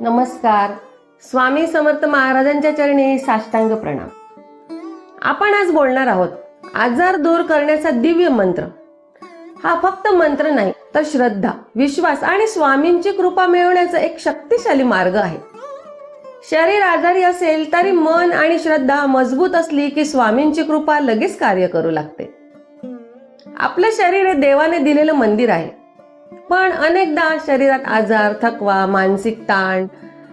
नमस्कार. स्वामी समर्थ महाराजांच्या चरणी साष्टांग प्रणाम. आपण आज बोलणार आहोत आजार दूर करण्याचा दिव्य मंत्र. हा फक्त मंत्र नाही तर श्रद्धा विश्वास आणि स्वामींची कृपा मिळवण्याचा एक शक्तिशाली मार्ग आहे. शरीर आजारी असेल तरी मन आणि श्रद्धा मजबूत असली की स्वामींची कृपा लगेच कार्य करू लागते. आपलं शरीर हे देवाने दिलेलं मंदिर आहे. पण अनेकदा शरीरात आजार थकवा मानसिक ताण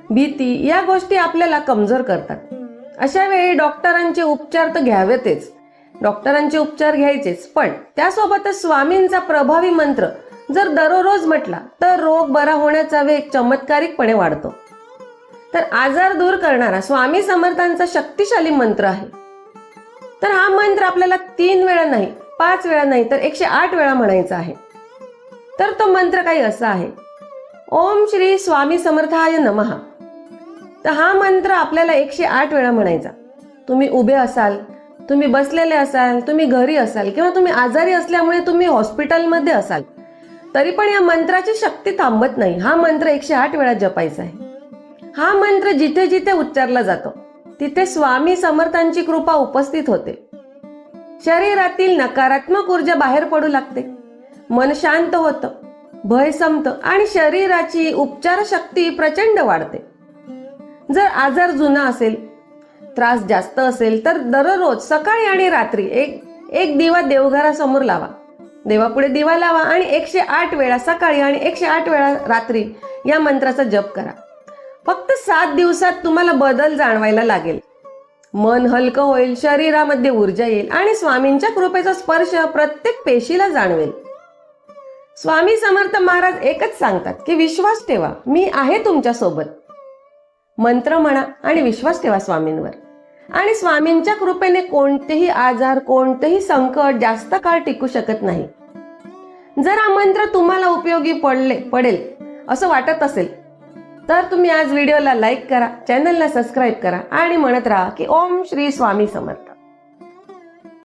भीती या गोष्टी आपल्याला कमजोर करतात. अशा वेळी डॉक्टरांचे उपचार तर घ्यावेतच. डॉक्टरांचे उपचार घ्यायचेच. पण त्यासोबतच स्वामींचा प्रभावी मंत्र जर दररोज म्हटला तर रोग बरा होण्याचा वेग चमत्कारिकपणे वाढतो. तर आजार दूर करणारा स्वामी समर्थांचा शक्तिशाली मंत्र आहे. तर हा मंत्र आपल्याला तीन वेळा नाही पाच वेळा नाही तर एकशे आठ वेळा म्हणायचा आहे. तर तो मंत्र काही असा आहे. ओम श्री स्वामी समर्थाय नमहा तर हा मंत्र आपल्याला एकशे आठ वेळा म्हणायचा. तुम्ही उभे असाल तुम्ही बसलेले असाल तुम्ही घरी असाल किंवा तुम्ही आजारी असल्यामुळे तुम्ही हॉस्पिटलमध्ये असाल तरी पण या मंत्राची शक्ती थांबत नाही. हा मंत्र एकशे आठ वेळा जपायचा आहे. हा मंत्र जिथे जिथे उच्चारला जातो तिथे स्वामी समर्थांची कृपा उपस्थित होते. शरीरातील नकारात्मक ऊर्जा बाहेर पडू लागते. मन शांत होतं भय संपतं आणि शरीराची उपचार शक्ती प्रचंड वाढते. जर आजार जुना असेल त्रास जास्त असेल तर दररोज सकाळी आणि रात्री एक एक दिवा देवघरासमोर लावा. देवापुढे दिवा लावा आणि एकशे आठ वेळा सकाळी आणि एकशे आठ वेळा रात्री या मंत्राचा जप करा. फक्त सात दिवसात तुम्हाला बदल जाणवायला लागेल. मन हलकं होईल शरीरामध्ये ऊर्जा येईल आणि स्वामींच्या कृपेचा स्पर्श प्रत्येक पेशीला जाणवेल. स्वामी समर्थ महाराज एकच सांगतात की विश्वास ठेवा मी आहे तुमच्यासोबत. मंत्र म्हणा आणि विश्वास ठेवा स्वामींवर. आणि स्वामींच्या कृपेने कोणतेही आजार कोणतेही संकट जास्त काळ टिकू शकत नाही. जर हा मंत्र तुम्हाला उपयोगी पडले पडेल असं वाटत असेल तर तुम्ही आज व्हिडिओला लाईक करा चॅनलला सबस्क्राईब करा आणि म्हणत राहा की ओम श्री स्वामी समर्थ.